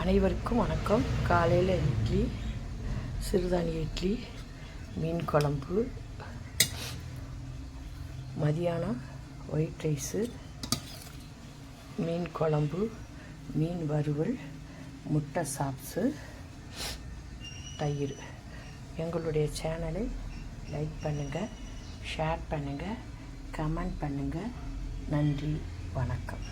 அனைவருக்கும் வணக்கம். காலையில் இட்லி சிறுதானிய இட்லி மீன் குழம்பு மதியானம் ஒயிட் ரைஸு மீன் குழம்பு மீன் வறுவல் முட்டை சாப்ஸு தயிர். எங்களுடைய சேனலை லைக் பண்ணுங்கள் ஷேர் பண்ணுங்கள் கமெண்ட் பண்ணுங்கள் நன்றி வணக்கம்.